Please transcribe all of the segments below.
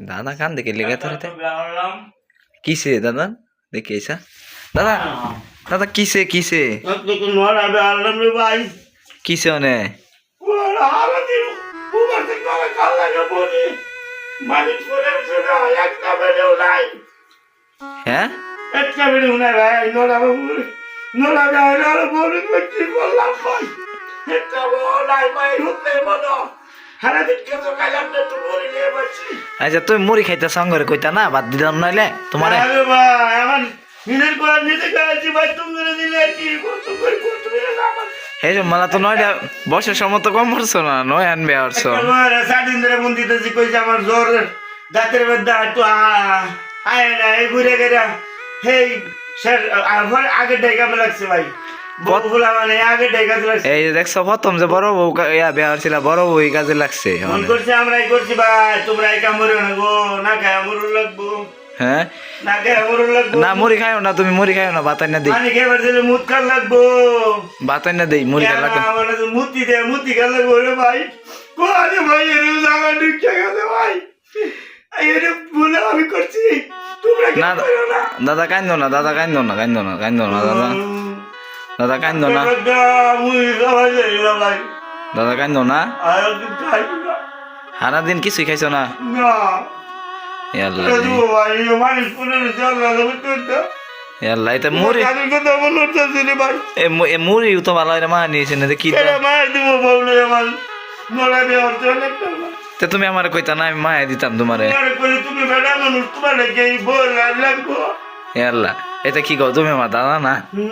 দাদা কান দেখে লেগে তোর কিসে দাদা? দেখে এসা দাদা দাদা কিসে কিসে? কিসে অনে হ্যাঁ নোলা আচ্ছা তুই মুড়ি খাইতে সঙ্গে কইতা না বাদ দিলাম নাইলে তোমার। তুমি এই যে মালা তো নয়টা বয়সের সময় তো কম পড়ছো না নয় আনবে ধরে মন দিতেছি কইছে আমার জ্বর দাঁতের মধ্যে একটু আ- আয় না এই ঘুরে গেরা হেই স্যার আমার আগে ডেকা লাগছে ভাই। মানে আগে ডেকা লাগছে। এই দেখছ প্রথম যে বড় বউ ইয়া বিয়া ছিল বড় বউ কাজে লাগছে মন। করছে আমরাই করছি ভাই তোমরা এই কামড়ে না গো না খায় আমরু লাগবো। হ্যাঁ? না মুড়ি খাইও না তুমি মুড়ি খাইও না বাতাই না দেই। পানি খেয়ে দিলে মুত খাল লাগবো। বাতাই না দেই মুড়ি খাই লাগবে আমার তো মুতি দে মুতি খাল লাগবো রে ভাই কোয়ারে ভাই এর জায়গা ঢুকে গেছে ভাই। এর ভুলে আমি করছি তোমরা কি না করো না? দাদা কান্দো না দাদা কান্দো না কান্দো না কান্দো না দাদা। দাদা কান্দো না দাদা কান্দো না সারা দিন কিছুই খাইছো না ইয়াল্লা এটা মুড়ি এ মু- এ মুড়ি তো ভালো মা নিয়েছে না কি তে তুমি আমার কইতা না আমি মায়া দিতাম তোমারে তুমি তোমার এটা কি কও তুমি আমার দাদা না? হুম,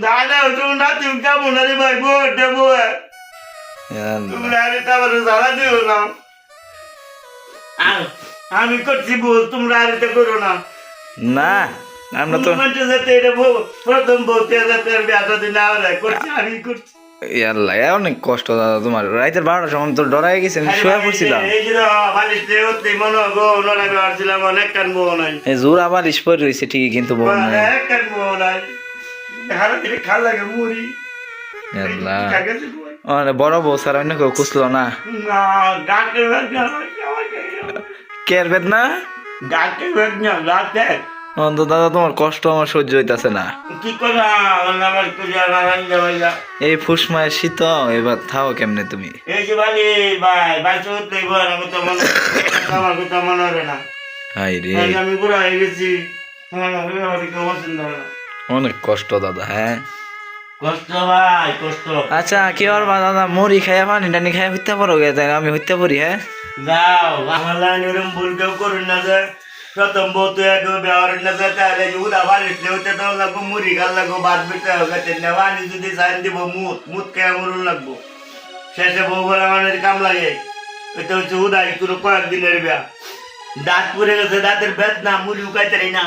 দাদা তুমি না তুমি কেমন আরে ভাই বল দেবো ইয়াল্লা। তুমি আরে তারপর সারা দিও না। আমি করছি বল তোমরা আর এটা করো না। না আমরা তো বউ প্রথম বলতে বিয়াটা দিন না করছি আমি করছি। ইয়াল্লা অনেক কষ্ট দাদা তোমার। রাইতের বারোটার সময় তো ডরাই গেছে আমি শুয়ে পড়ছিলাম। এই জোর আবার ইস্পর রয়েছে ঠিকই কিন্তু বউ নাই। বড় বউ স্যার অন্য কেউ খুঁজলো না। কেয়ার বেদ না ডাক্তার অন্ত দাদা তোমার কষ্ট আমার সহ্য হইতাছে না। কি করা আমার কুজা নারায়ণ দেওয়া এই ফুসমায় শীত এবার থাও কেমনে তুমি? এই যে ভাই হতে এবার আমি তো মনে আমার কথা মনে হবে না। হাই রে। আমি বুড়া হয়ে গেছি অনেক কষ্ট দাদা হ্যাঁ। কষ্ট ভাই কষ্ট। আচ্ছা কি আর বা দাদা মুড়ি খাইয়া পানি টানি খাইয়া হইতে পারো গে তাই? আমি হইতে পারি হ্যাঁ। যাও আমার লাইন ভুল কেউ করুন না প্রথম বউ তো এক ব্যবহার না তাহলে উদা বালিশ লেউতে তো লাগবো, মুড়ি গাল লাগবো বাদ বিতে হবে নেওয়ানি যদি সাইন দিব, মুত মুত খেয়ে মরুন লাগবো। শেষে বউ বলে আমাদের কাম লাগে এটা হচ্ছে উদা একটু কয়েকদিনের বিয়া দাঁত পড়ে গেছে, দাঁতের বেদ না মুড়ি উকাইতে না।